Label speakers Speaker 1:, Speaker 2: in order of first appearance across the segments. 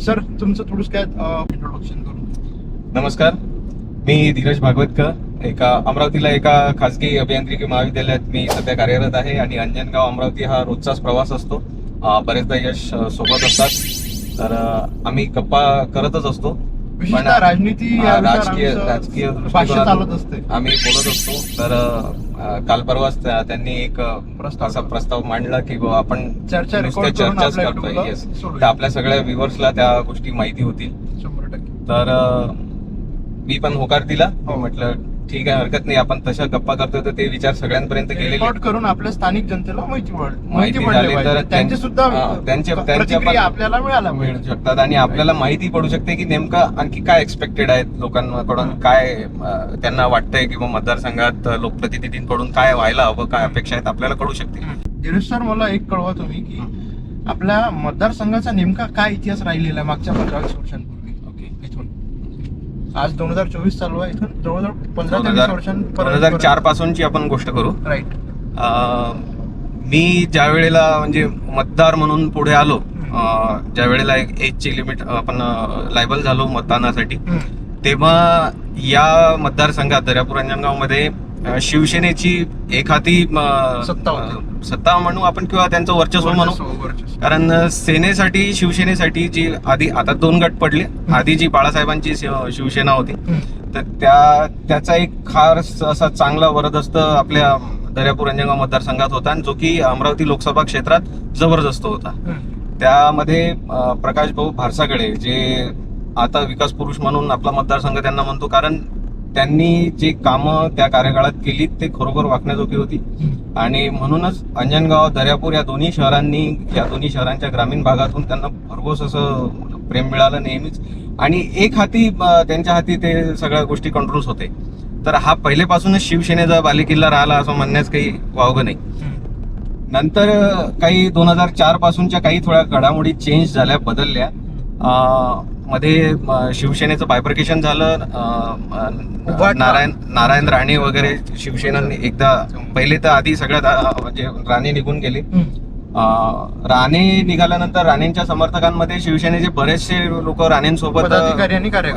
Speaker 1: Sir तुमचं थोडंसं काय इंट्रोडक्शन करून
Speaker 2: नमस्कार. मी धीरज भागवतकर. एका अमरावतीला एका खासगी अभियांत्रिकी महाविद्यालयात मी सध्या कार्यरत आहे आणि अंजनगाव अमरावती हा रोजचाच प्रवास असतो. बरेचदा यश सोबत असतात. तर आम्ही गप्पा करतच असतो.
Speaker 1: विशेषतः राजनीती
Speaker 2: हा, राजकीय राजकीय
Speaker 1: भाष्य चालत
Speaker 2: दृष्टिकोनातून
Speaker 1: असते
Speaker 2: आम्ही बोलत असतो तर अं, काल परवाच त्या- त्यांनी एक अं,
Speaker 1: प्रस्ताव.
Speaker 2: असा प्रस्ताव मांडला की बुवा आपण
Speaker 1: चर्चा
Speaker 2: नुसत्या
Speaker 1: रेकॉर्ड करून
Speaker 2: चर्चाच
Speaker 1: आपल्या
Speaker 2: करतोय
Speaker 1: युट्यूबला
Speaker 2: yes.
Speaker 1: सोडूया.
Speaker 2: तर आपल्या सगळ्या व्ह्युअर्सला त्या गोष्टी माहिती होतील
Speaker 1: शंभर टक्के
Speaker 2: तर अं, मी पण होकार दिला
Speaker 1: हो.
Speaker 2: म्हटलं ठीक आहे हरकत नाही. आपण तशा गप्पा करतोय तर ते विचार सगळ्यांपर्यंत गेलेले
Speaker 1: रेकॉर्ड करून आपल्या स्थानिक जनतेला माहिती पड
Speaker 2: माहिती
Speaker 1: माहिती
Speaker 2: झाली
Speaker 1: पडले
Speaker 2: तर
Speaker 1: पाहिजे त्यांचे सुद्धा
Speaker 2: हा, त्यांचे- त्यांच्या
Speaker 1: प्रतिक्रिया
Speaker 2: पण-
Speaker 1: आपल्याला मिळाला
Speaker 2: मिळू शकतात आणि आपल्याला माहिती पडू शकते की नेमकं आणखी काय एक्सपेक्टेड आहेत लोकांकडून काय अं, त्यांना वाटतंय किंवा मतदारसंघात लोकप्रतिनिधींकडून काय व्हायला हवं काय अपेक्षा आहेत आपल्याला कळू शकते
Speaker 1: धीरज सर मला एक कळवा तुम्ही की आपल्या मतदारसंघाचा नेमका काय इतिहास राहिलेला आहे मागच्या पंधरा वीस वर्षांपूर्वी? आज दोन हजार चोवीस चालू आहे इथून जवळजवळ पंधरा
Speaker 2: दोन हजार
Speaker 1: वर्षांपर्यंत
Speaker 2: दोन हजार चार पासूनची आपण गोष्ट करू.
Speaker 1: राईट
Speaker 2: मी ज्या वेळेला म्हणजे मतदार म्हणून पुढे आलो ज्या वेळेला एक एजची लिमिट आपण लायबल झालो मतदानासाठी तेव्हा या मतदारसंघात दर्यापूर अंजनगावमध्ये अं, शिवसेनेची एक हाती. अं,
Speaker 1: सत्ता
Speaker 2: म्हणू आपण किंवा त्यांचं वर्चस्व म्हणू. कारण सेनेसाठी शिवसेनेसाठी जी आधी आता दोन गट पडले. आधी जी बाळासाहेबांची शिव- शिवसेना होती. तर त्या त्याचा एक खार असा चांगला वरदस्त आपल्या दर्यापूर अंजनगाव मतदारसंघात होता आणि जो की अमरावती लोकसभा क्षेत्रात जबरदस्त होता. त्यामध्ये प्रकाश भाऊ भारसाकडे जे आता विकास पुरुष म्हणून आपला मतदारसंघ त्यांना म्हणतो. कारण त्यांनी जे कामं त्या कार्यकाळात केली ते खरोखर वाकण्याजोगी होती. आणि म्हणूनच अंजनगाव दर्यापूर या दोन्ही शहरांनी या दोन्ही शहरांच्या ग्रामीण भागातून त्यांना भरघोस असं प्रेम मिळालं नेहमीच. आणि एक हाती त्यांच्या हाती ते सगळ्या गोष्टी कंट्रोल्स होते. तर हा पहिलेपासूनच शिवसेनेचा बालेकिल्ला राहिला असं म्हणण्यास काही वावगं नाही. नंतर काही दोन हजार चार पासूनच्या काही थोड्या घडामोडी चेंज झाल्या बदलल्या. मध्ये शिवसेनेचं बायब्रिकेशन झालं. नारायण नारायण राणे वगैरे शिवसेनेने एकदा पहिले तर आधी सगळ्यात म्हणजे राणे निघून गेले. राणे निघाल्यानंतर राणेंच्या समर्थकांमध्ये शिवसेनेचे बरेचसे लोक राणेंसोबत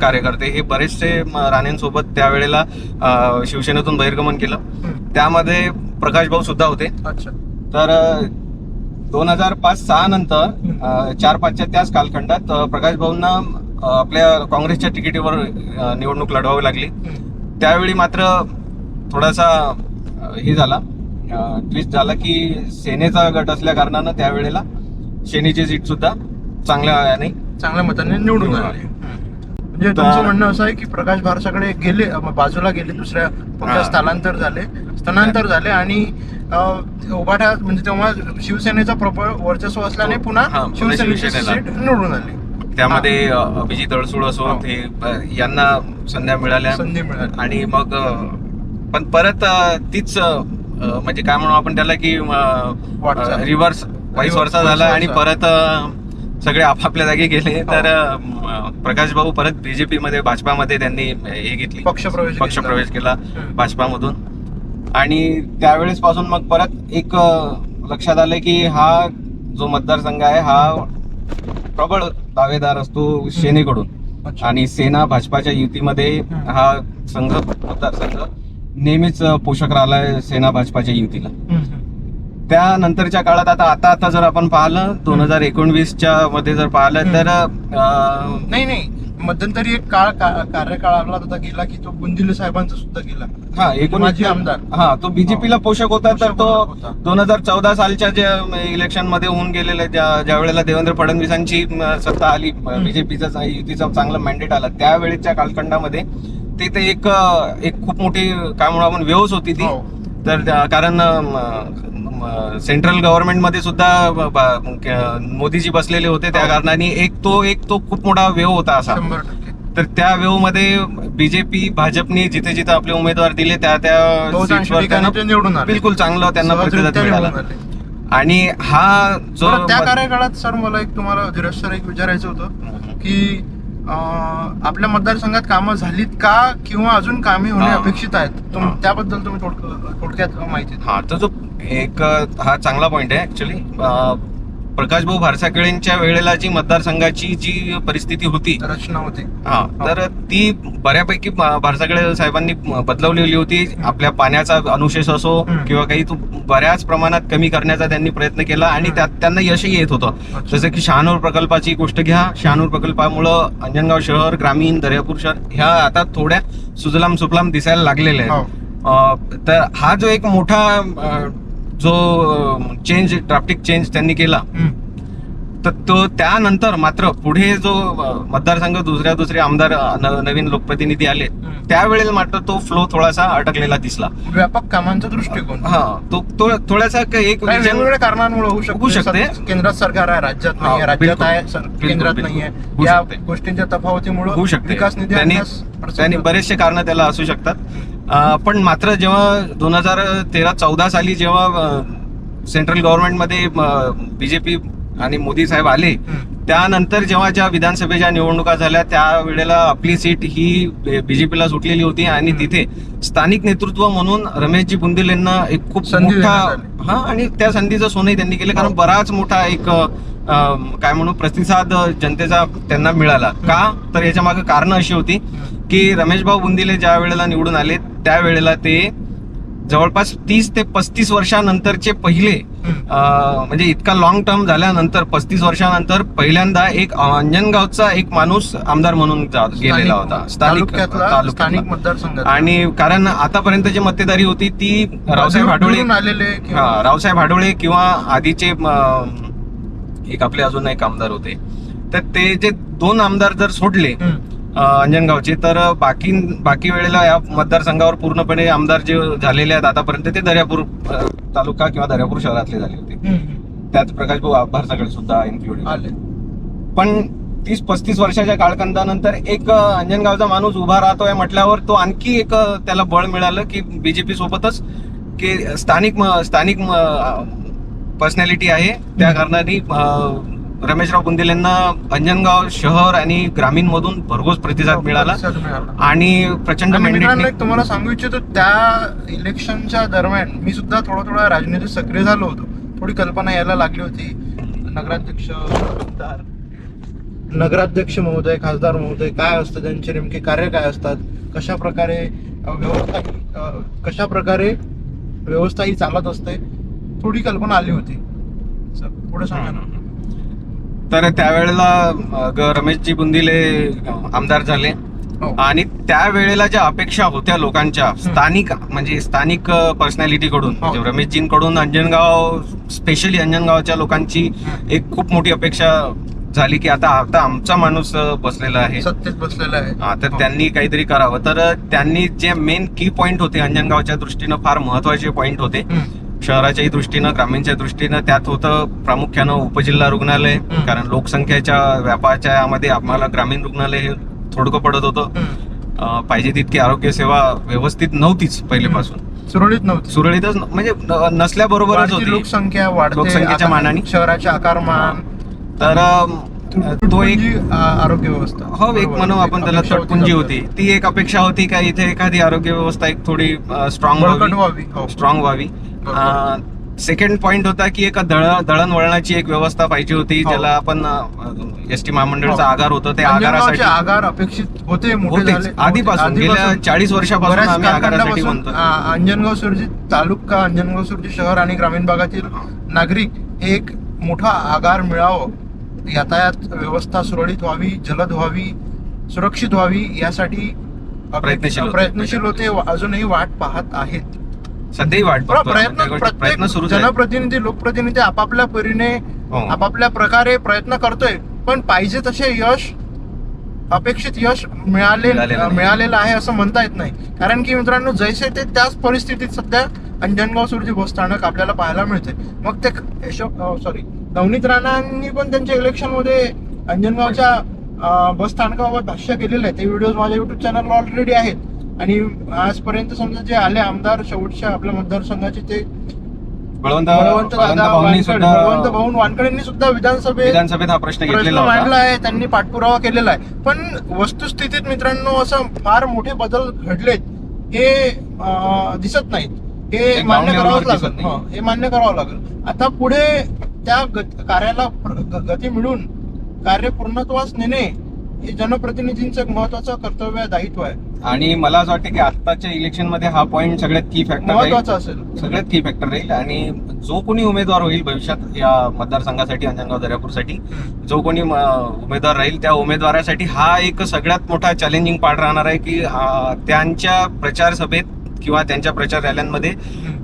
Speaker 1: कार्यकर्ते.
Speaker 2: हे बरेचसे राणेंसोबत त्यावेळेला शिवसेनेतून बहिर्गमन केलं. त्यामध्ये प्रकाश भाऊ सुद्धा होते.
Speaker 1: अच्छा.
Speaker 2: तर दोन हजार पाच सहा नंतर चार पाचच्या त्याच कालखंडात प्रकाश भाऊंना आपल्या काँग्रेसच्या तिकिटीवर निवडणूक लढवावी लागली त्यावेळी मात्र थोडासा हे झाला ट्विस्ट झाला की सेनेचा गट असल्या कारणानं त्यावेळेला सेनेची सीट सुद्धा चांगल्या याने
Speaker 1: चांगल्या मताने निवडून आले. म्हणजे तुमचं म्हणणं असं आहे की प्रकाश भारसाकडे गेले बाजूला गेले दुसऱ्या पक्षात. स्थलांतर झाले स्थलांतर झाले आणि उभाटा म्हणजे तेव्हा शिवसेनेचा प्रबळ वर्चस्व असल्याने पुन्हा
Speaker 2: हा,
Speaker 1: शिवसेनेची. सीट निवडून आली
Speaker 2: त्यामध्ये अभिजित अडसूळ असो
Speaker 1: हो.
Speaker 2: ते यांना संध्या मिळाल्या
Speaker 1: संधी मिळाली
Speaker 2: आणि मग पण परत तीच म्हणजे काय म्हणू आपण त्याला की. रिव्हर्स वाईस वर्षा झाला आणि. परत सगळे आपापल्या जागी गेले तर अ, म, प्रकाश भाऊ परत बीजेपी मध्ये भाजपामध्ये त्यांनी हे घेतली
Speaker 1: पक्षप्रवेश.
Speaker 2: पक्षप्रवेश केला. भाजपामधून आणि त्यावेळेस पासून मग परत एक लक्षात आलं की हा जो मतदारसंघ आहे हा प्रबळ दावेदार असतो सेनेकडून. आणि सेना भाजपाच्या युतीमध्ये. हा संघ मतदारसंघ नेहमीच पोषक राहिलाय सेना भाजपाच्या युतीला. त्यानंतरच्या काळात आता आता आता जर आपण पाहिलं दोन हजार एकोणवीसच्या मध्ये जर पाहिलं तर
Speaker 1: नाही नाही मध्यंतरी एक काळ कार्यकाळ आपला होता गेला की तो बुंदिले साहेबांचा सुद्धा गेला.
Speaker 2: हा एकूण
Speaker 1: माजी आमदार.
Speaker 2: हा तो बीजेपीला पोषक होता तर तो. दोन हजार चौदा सालच्या ज्या इलेक्शनमध्ये होऊन गेलेल्या ज्या ज्या वेळेला देवेंद्र फडणवीसांची सत्ता आली बीजेपीचा युतीचा चांगला मॅन्डेट आला त्यावेळेच्या कालखंडामध्ये ते ते एक एक खूप मोठी काय म्हणू आपण होती ती.
Speaker 1: हो.
Speaker 2: तर कारण सेंट्रल गव्हर्नमेंटमध्ये सुद्धा मोदीजी बसलेले होते त्या
Speaker 1: हो.
Speaker 2: कारणाने एक तो एक तो खूप मोठा वेव होता असा तर त्या वेवमध्ये बीजेपी भाजपने जिथे जिथे आपले उमेदवार दिले त्या त्या बिलकुल चांगलं त्यांना प्रतिसाद मिळाला. आणि हा जो
Speaker 1: त्या कार्यकाळात सर मला एक तुम्हाला धीरज सर एक विचारायचं होतं. की आपल्या मतदारसंघात कामं झालीत का किंवा अजून कामे होणे. अपेक्षित आहेत. त्याबद्दल तुम्ही थोडक- थोडक्यात माहिती.
Speaker 2: हा तर जो एक हा चांगला पॉइंट आहे ऍक्च्युली प्रकाशभाऊ भारसाकळेंच्या वेळेला जी मतदारसंघाची जी परिस्थिती होती
Speaker 1: रचना होते
Speaker 2: हा तर ती बऱ्यापैकी भारसाकडे साहेबांनी बदलवलेली होती आपल्या पाण्याचा अनुशेष असो. किंवा काही तो बऱ्याच प्रमाणात कमी करण्याचा त्यांनी प्रयत्न केला आणि. त्यात त्यांना यशही येत होतं. जसं की शहानूर प्रकल्पाची गोष्ट घ्या शहानूर प्रकल्पामुळं अंजनगाव शहर ग्रामीण दर्यापूर शहर ह्या आता थोड्या सुजलाम सुफलाम दिसायला लागलेल्या
Speaker 1: हो.
Speaker 2: आहेत अं, तर हा जो एक मोठा जो चेंज ड्राफ्टिक चेंज त्यांनी केला. तर तो त्यानंतर मात्र पुढे जो मतदारसंघ दुसऱ्या दुसरे आमदार नवीन लोकप्रतिनिधी आले
Speaker 1: हम्म.
Speaker 2: त्यावेळेला मात्र तो फ्लो थोडासा अटकलेला दिसला
Speaker 1: व्यापक कामांचा दृष्टिकोन
Speaker 2: हा तो थोडासा एक
Speaker 1: वेगवेगळ्या कारणांमुळे होऊ
Speaker 2: शकते.
Speaker 1: केंद्रात सरकार आहे राज्यात नाही राज्यात. आहे केंद्रात. नाहीये या. गोष्टींच्या तफावतीमुळे
Speaker 2: होऊ शकते
Speaker 1: विकास निधी
Speaker 2: त्यांनी. बरेचसे कारण त्याला असू शकतात पण मात्र जेव्हा दोन हजार तेरा चौदा साली जेव्हा सेंट्रल गव्हर्नमेंटमध्ये बीजेपी आणि मोदी साहेब आले. त्यानंतर जेव्हा ज्या विधानसभेच्या निवडणुका झाल्या त्यावेळेला आपली सीट ही बीजेपीला सुटलेली होती आणि. तिथे स्थानिक नेतृत्व म्हणून रमेशजी बुंदेल यांना एक खूप
Speaker 1: संधी
Speaker 2: मोठा हा आणि त्या संधीचं सोनही त्यांनी केलं कारण
Speaker 1: हो.
Speaker 2: बराच मोठा एक काय म्हणू प्रतिसाद जनतेचा त्यांना मिळाला का तर याच्या मागे कारण अशी होती. की रमेशभाऊ बुंदिले ज्या वेळेला निवडून आले त्यावेळेला ते जवळपास तीस ते पस्तीस वर्षानंतरचे पहिले म्हणजे इतका लॉंग टर्म झाल्यानंतर पस्तीस वर्षानंतर पहिल्यांदा एक अंजनगावचा एक माणूस आमदार म्हणून गेलेला होता. स्थानिक आणि कारण आतापर्यंत जी मत्तेदारी होती ती रावसाहेब हाडोळे हा रावसाहेब हाडोळे किंवा आधीचे एक आपले अजून एक आमदार होते. तर ते जे दोन आमदार जर सोडले अंजनगावचे तर बाकी बाकी वेळेला या मतदारसंघावर पूर्णपणे आमदार जे झालेले आहेत आतापर्यंत ते दर्यापूर तालुका किंवा दर्यापूर शहरातले झाले होते. त्यात प्रकाश भाऊ भारसाकडे सुद्धा इन्क्लुड
Speaker 1: आले.
Speaker 2: पण तीस पस्तीस वर्षाच्या काळखंडानंतर एक अंजनगावचा माणूस उभा राहतोय म्हटल्यावर तो आणखी एक त्याला बळ मिळालं की बीजेपी सोबतच की स्थानिक स्थानिक पर्सनॅलिटी आहे. त्या कारणाने रमेशराव बुंदेल यांना अंजनगाव शहर आणि ग्रामीण मधून भरघोस प्रतिसाद मिळाला.
Speaker 1: प्रतिसाद मिळाला.
Speaker 2: आणि प्रचंड
Speaker 1: एक तुम्हाला सांगू इच्छितो त्या इलेक्शनच्या दरम्यान मी सुद्धा थोडा थोडा राजनीतीत सक्रिय झालो होतो. थोडी कल्पना यायला लागली होती. नगराध्यक्ष नगराध्यक्ष महोदय खासदार महोदय काय असतं त्यांचे नेमके कार्य काय असतात? कशा प्रकारे व्यवस्था कशा प्रकारे व्यवस्था ही चालत असते? थोडी कल्पना आली होती. सर पुढे सांगा ना.
Speaker 2: तर त्यावेळेला रमेशजी बुंदिले आमदार झाले
Speaker 1: हो.
Speaker 2: आणि त्यावेळेला ज्या अपेक्षा होत्या लोकांच्या स्थानिक म्हणजे स्थानिक पर्सनॅलिटी कडून
Speaker 1: हो.
Speaker 2: म्हणजे रमेशजींकडून अंजनगाव स्पेशली अंजनगावच्या लोकांची. एक खूप मोठी अपेक्षा झाली की आता आता आमचा माणूस बसलेला आहे
Speaker 1: सत्तेत बसलेला आहे
Speaker 2: हा, तर
Speaker 1: हो.
Speaker 2: त्यांनी काहीतरी करावं तर त्यांनी जे मेन की पॉइंट होते अंजनगावच्या दृष्टीनं फार महत्त्वाचे पॉइंट होते. शहराच्याही दृष्टीनं ग्रामीणच्या दृष्टीनं त्यात होतं प्रामुख्यानं उपजिल्हा रुग्णालय.
Speaker 1: कारण
Speaker 2: लोकसंख्येच्या व्यापाच्या यामध्ये आम्हाला ग्रामीण रुग्णालय हे थोडकं पडत होतं. पाहिजे तितकी आरोग्य सेवा व्यवस्थित नव्हतीच पहिलेपासून.
Speaker 1: सुरळीत नव्हती.
Speaker 2: सुरळीतच म्हणजे नसल्याबरोबरच होती.
Speaker 1: लोकसंख्या वाढते
Speaker 2: लोकसंख्येच्या मानाने.
Speaker 1: शहराचे आकारमान
Speaker 2: तर तो एक
Speaker 1: आ- आरोग्य व्यवस्था.
Speaker 2: हो एक. म्हणू आपण त्याला तटपुंजी? होती. ती एक अपेक्षा होती का इथे एखादी आरोग्य व्यवस्था एक थोडी स्ट्रॉंग व्हावी?
Speaker 1: हो.
Speaker 2: स्ट्रॉंग व्हावी. सेकंड पॉइंट होता की एक दळ दळणवळणाची एक व्यवस्था पाहिजे होती
Speaker 1: हो.
Speaker 2: ज्याला आपण एस टी महामंडळचा
Speaker 1: हो.
Speaker 2: आगार होतं
Speaker 1: अंजनगावचे
Speaker 2: आगारासाठी
Speaker 1: आगार अपेक्षित होते
Speaker 2: आधीपासून. गेल्या 40 वर्षापासून आम्ही आगारासाठी म्हणतो.
Speaker 1: अंजनगाव सुरजी तालुका अंजनगाव सुरजी शहर आणि ग्रामीण भागातील नागरिक हे एक मोठा आगार मिळावं यातायात व्यवस्था सुरळीत व्हावी जलद व्हावी सुरक्षित व्हावी यासाठी
Speaker 2: प्रयत्नशील.
Speaker 1: प्रयत्नशील होते अजूनही वाट पाहत आहेत
Speaker 2: सध्याही वाट.
Speaker 1: प्रयत्न
Speaker 2: प्रयत्न आहेत.
Speaker 1: जनप्रतिनिधी लोकप्रतिनिधी आपापल्या परीने
Speaker 2: हो.
Speaker 1: आपापल्या प्रकारे प्रयत्न करतोय पण पाहिजे तसे यश अपेक्षित यश मिळाले
Speaker 2: मिळालेलं
Speaker 1: आहे असं म्हणता येत नाही. कारण की मित्रांनो जैसे ते त्याच परिस्थितीत सध्या अंजनगाव सुरजी बस स्थानक आपल्याला पाहायला मिळते मग ते सॉरी नवनीत राणांनी पण त्यांच्या इलेक्शनमध्ये अंजनगावच्या बस स्थानकावर भाष्य केलेलं आहे. ते व्हिडिओ माझ्या युट्यूब चॅनलला ऑलरेडी आहेत. आणि आजपर्यंत समजा जे आले आमदार शेवटच्या आपल्या मतदारसंघाचे ते
Speaker 2: बळवंत
Speaker 1: दादा वानखडे बळवंत
Speaker 2: सुद्धा
Speaker 1: भाऊन वानखेडेंनी सुद्धा विधानसभेत
Speaker 2: विधानसभेत हा प्रश्न
Speaker 1: प्रश्न
Speaker 2: घेतलेला
Speaker 1: मांडला
Speaker 2: होता
Speaker 1: आहे त्यांनी पाठपुरावा केलेला आहे. पण वस्तुस्थितीत मित्रांनो असं फार मोठे बदल घडलेत हे अं, दिसत नाहीत. हे मान्य करावंच
Speaker 2: दिसत
Speaker 1: लागेल.
Speaker 2: नाही.
Speaker 1: हं, हे मान्य करावं लागेल. आता पुढे त्या गत- कार्याला प्र- ग- गती मिळून कार्य पूर्णत्वास नेणे हे जनप्रतिनिधींचं एक महत्वाचं कर्तव्य आहे, दायित्व आहे.
Speaker 2: आणि मला असं वाटतं की आत्ताच्या इलेक्शनमध्ये हा पॉईंट सगळ्यात की फॅक्टर
Speaker 1: महत्वाचं असेल.
Speaker 2: सगळ्यात की फॅक्टर राहील. आणि जो कोणी उमेदवार होईल भविष्यात या मतदारसंघासाठी अंजनगाव दर्यापूरसाठी जो कोणी उमेदवार राहील त्या उमेदवारासाठी हा एक सगळ्यात मोठा चॅलेंजिंग पार्ट राहणार आहे की त्यांच्या प्रचार सभेत किंवा त्यांच्या प्रचार रॅल्यांमध्ये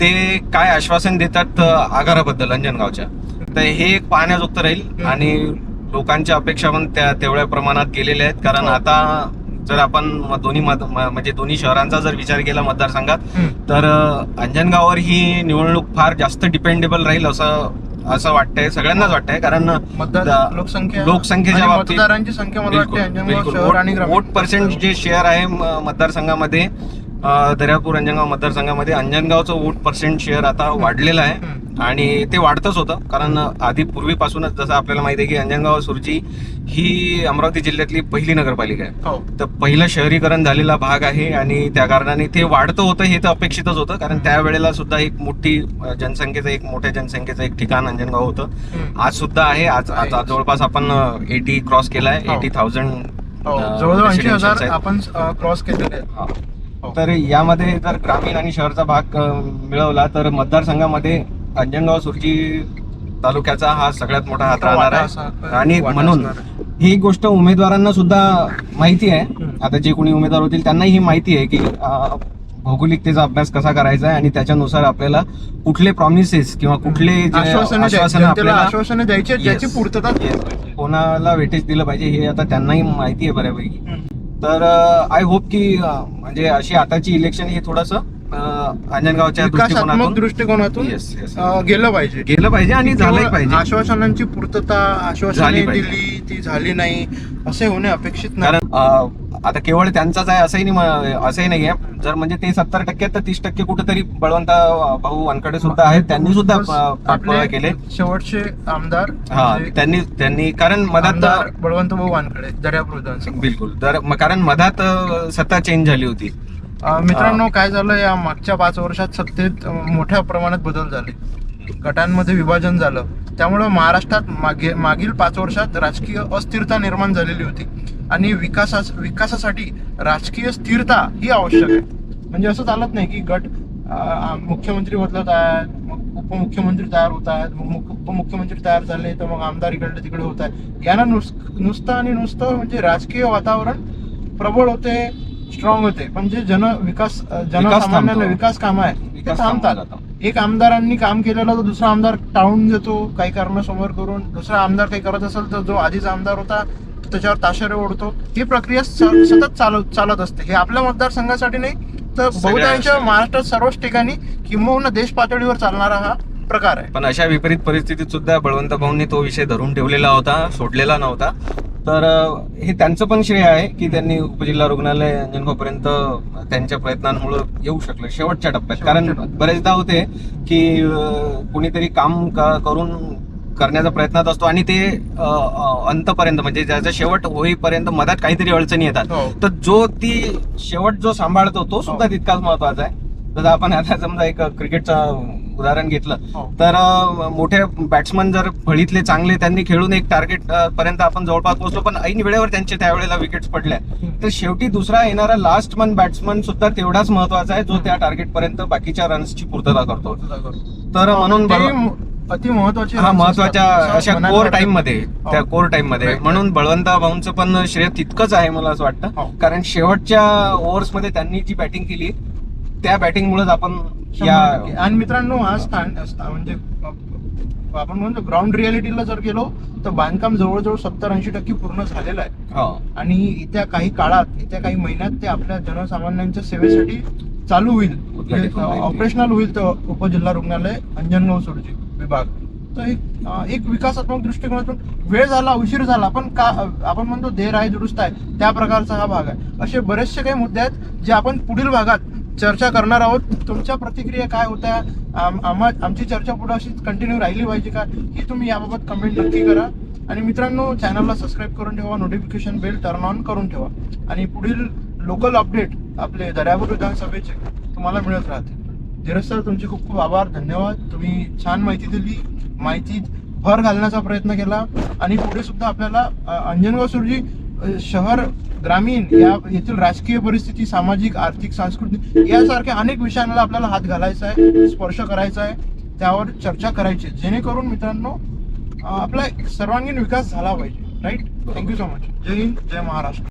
Speaker 2: ते काय आश्वासन देतात आगाराबद्दल अंजनगावच्या. तर हे एक पाहण्याजोगतं राहील. आणि लोकांच्या अपेक्षा पण त्या तेवढ्या प्रमाणात गेलेल्या आहेत. कारण
Speaker 1: हो.
Speaker 2: आता जर आपण दोन्ही म्हणजे दोन्ही शहरांचा जर विचार केला मतदारसंघात तर अ, अंजनगाववर ही निवडणूक फार जास्त डिपेंडेबल राहील असं असं वाटतंय सगळ्यांनाच वाटतंय कारण
Speaker 1: लोकसंख्या
Speaker 2: लोकसंख्येच्या बाबतीत
Speaker 1: मतदारांची संख्या
Speaker 2: वोट पर्सेंट जे शेअर आहे मतदारसंघामध्ये दर्यापूर अंजनगाव मतदारसंघामध्ये अंजनगावचं वोट पर्सेंट शेअर आता वाढलेलं आहे. आणि ते वाढतच होतं. कारण आधी पूर्वीपासूनच जसं आपल्याला माहिती आहे की अंजनगाव सुरजी ही अमरावती जिल्ह्यातली पहिली नगरपालिका आहे.
Speaker 1: हो.
Speaker 2: तर पहिलं शहरीकरण झालेला भाग आहे आणि त्या कारणाने ते वाढतं होतं हे तर अपेक्षितच होतं. कारण त्यावेळेला सुद्धा एक मोठी जनसंख्येचं एक मोठ्या जनसंख्येचं एक ठिकाण अंजनगाव होतं. आज सुद्धा आहे. आज आज जवळपास आपण एटी क्रॉस केलाय.
Speaker 1: हो.
Speaker 2: एटी थाउजंड
Speaker 1: हो. जवळजवळ आपण क्रॉस केलेले हो.
Speaker 2: तर यामध्ये जर ग्रामीण आणि शहरचा भाग मिळवला तर मतदारसंघामध्ये अंजनगाव सुरजी तालुक्याचा हा सगळ्यात मोठा हात राहणार आहे आणि म्हणून. ही गोष्ट उमेदवारांना सुद्धा माहिती आहे. आता जे कोणी उमेदवार होतील त्यांनाही ही माहिती आहे की भौगोलिकतेचा अभ्यास कसा करायचा आहे आणि त्याच्यानुसार आपल्याला कुठले प्रॉमिसेस किंवा कुठले
Speaker 1: आश्वासनं द्यायची. पूर्तता.
Speaker 2: कोणाला वेटेज दिलं पाहिजे हे आता त्यांनाही माहिती आहे बऱ्यापैकी. तर आय होप की म्हणजे अशी आताची इलेक्शन हे थोडंसं. अंजनगावच्या
Speaker 1: विकासात्मक
Speaker 2: दृष्टिकोनातून.
Speaker 1: अं, गेलं पाहिजे.
Speaker 2: गेलं पाहिजे आणि झालंही
Speaker 1: केवळ
Speaker 2: पाहिजे.
Speaker 1: आश्वासनांची पूर्तता आश्वासने
Speaker 2: झाली पाहिजे.
Speaker 1: दिली ती झाली नाही असे होणे अपेक्षित नाही.
Speaker 2: कारण अं, आता केवळ त्यांचाच आहे असंही नाही म- असंही नाही आहे. जर म्हणजे ते सत्तर टक्के तर तीस टक्के कुठेतरी बळवंत भाऊ वानकडे सुद्धा आहेत. त्यांनी सुद्धा प- पाठपुरावा
Speaker 1: आपले
Speaker 2: केले.
Speaker 1: शेवटचे आमदार
Speaker 2: हा
Speaker 1: म्हणजे
Speaker 2: त्यांनी त्यांनी कारण मधात
Speaker 1: आमदार बळवंत भाऊ वानकडे दर्यापूर विधानसभा.
Speaker 2: बिलकुल. तर म- कारण मधात अं, सत्ता चेंज झाली होती.
Speaker 1: मित्रांनो काय झालं या मागच्या पाच वर्षात सत्तेत मोठ्या प्रमाणात बदल झाले. गटांमध्ये विभाजन झालं. त्यामुळं महाराष्ट्रात मागे मागील पाच वर्षात राजकीय अस्थिरता निर्माण झालेली होती. आणि विकासा विकासासाठी राजकीय स्थिरता ही आवश्यक आहे. म्हणजे असं चालत नाही की गट मुख्यमंत्री बदलत आहेत मग उपमुख्यमंत्री तयार होत आहेत मग उपमुख्यमंत्री तयार झाले तर मग आमदार इकडले तिकडे होत आहेत. यांना नुस नुसतं आणि नुसतं म्हणजे राजकीय वातावरण प्रबळ होते स्ट्रॉंग होते. पण जे जन विकास
Speaker 2: थांबतो.
Speaker 1: विकास काम आहे ते थांबतात. एक आमदारांनी काम केलेलं तर दुसरा आमदार टाळून देतो काही कारणासमोर करून. दुसरा आमदार काही करत असेल तर जो आधीचा आमदार होता त्याच्यावर ताशेरे ओढतो. ही प्रक्रिया सतत चालत चालत असते. हे आपल्या मतदारसंघासाठी नाही तर बहुतांश महाराष्ट्रात सर्वच ठिकाणी किंबहुना देश पातळीवर चालणारा हा प्रकार आहे.
Speaker 2: पण अशा विपरीत परिस्थितीत सुद्धा बळवंत भाऊंनी तो विषय धरून ठेवलेला होता सोडलेला नव्हता. तर हे त्यांचं पण श्रेय आहे की त्यांनी उपजिल्हा रुग्णालय अंजनगावपर्यंत त्यांच्या प्रयत्नांमुळे येऊ शकलं शेवटच्या टप्प्यात कारण. बरेचदा होते की कुणीतरी काम करून करण्याचा प्रयत्नात असतो आणि ते अंतपर्यंत म्हणजे ज्याचा शेवट होईपर्यंत मधात काहीतरी अडचणी येतात
Speaker 1: हो.
Speaker 2: तर जो ती शेवट जो सांभाळतो तो सुद्धा
Speaker 1: हो.
Speaker 2: तितकाच महत्त्वाचा आहे जसं आपण आता समजा एक क्रिकेटचं उदाहरण घेतलं
Speaker 1: हो.
Speaker 2: तर मोठे बॅट्समन जर फळीतले चांगले त्यांनी खेळून एक टार्गेट पर्यंत आपण जवळपास पोहोचलो. पण ऐन वेळेवर त्यांच्या त्यावेळेला विकेट्स पडल्या. तर शेवटी दुसरा येणारा लास्ट मन बॅट्समन सुद्धा तेवढाच महत्त्वाचा आहे जो त्या टार्गेट पर्यंत बाकीच्या रन्सची पूर्तता करतो. तर म्हणून
Speaker 1: अति महत्त्वाचे
Speaker 2: हा महत्त्वाच्या अशा कोर टाइममध्ये त्या
Speaker 1: हो.
Speaker 2: कोर
Speaker 1: टाइममध्ये
Speaker 2: म्हणून बळवंता भाऊंचं पण श्रेय तितकंच आहे मला असं
Speaker 1: हो.
Speaker 2: वाटतं कारण शेवटच्या ओव्हर्समध्ये त्यांनी जी बॅटिंग केली त्या बॅटिंग मुळेच आपण या
Speaker 1: आणि मित्रांनो हा स्थान स्था- म्हणजे आपण म्हणतो ग्राउंड रियालिटीला जर गेलो तर बांधकाम जवळजवळ सत्तर ऐंशी टक्के पूर्ण झालेलं आहे.
Speaker 2: हो.
Speaker 1: आणि येत्या काही काळात येत्या काही महिन्यात ते आपल्या जनसामान्यांच्या सेवेसाठी चालू होईल. ऑपरेशनल होईल तर उपजिल्हा रुग्णालय अंजनगाव सोडजी विभाग. तर एक एक विकासात्मक दृष्टिकोनातून वेळ झाला उशीर झाला पण का आपण म्हणतो देर आहे दुरुस्त आहे त्या प्रकारचा हा भाग आहे. असे बरेचसे काही मुद्दे आहेत जे आपण पुढील भागात चर्चा करणार आहोत. तुमच्या प्रतिक्रिया काय होत्या? आम- आमची चर्चा पुढे अशी कंटिन्यू राहिली पाहिजे का? ही तुम्ही याबाबत कमेंट नक्की करा. आणि मित्रांनो चॅनलला सबस्क्राईब करून ठेवा. नोटिफिकेशन बेल टर्न ऑन करून ठेवा. आणि पुढील लोकल अपडेट आपले दर्यापूर विधानसभेचे तुम्हाला मिळत राहतील. धीरज सर तुमचे खूप खूप आभार. धन्यवाद. तुम्ही छान माहिती दिली. माहिती भर घालण्याचा प्रयत्न केला. आणि पुढे सुद्धा आपल्याला अंजनगाव सुरजी शहर ग्रामीण या येथील राजकीय परिस्थिती सामाजिक आर्थिक सांस्कृतिक यासारख्या अनेक विषयांना आपल्याला हात घालायचा आहे स्पर्श करायचा आहे त्यावर चर्चा करायची आहे. जेणेकरून मित्रांनो आपला सर्वांगीण विकास झाला पाहिजे. Right thank you so much जय हिंद जय महाराष्ट्र.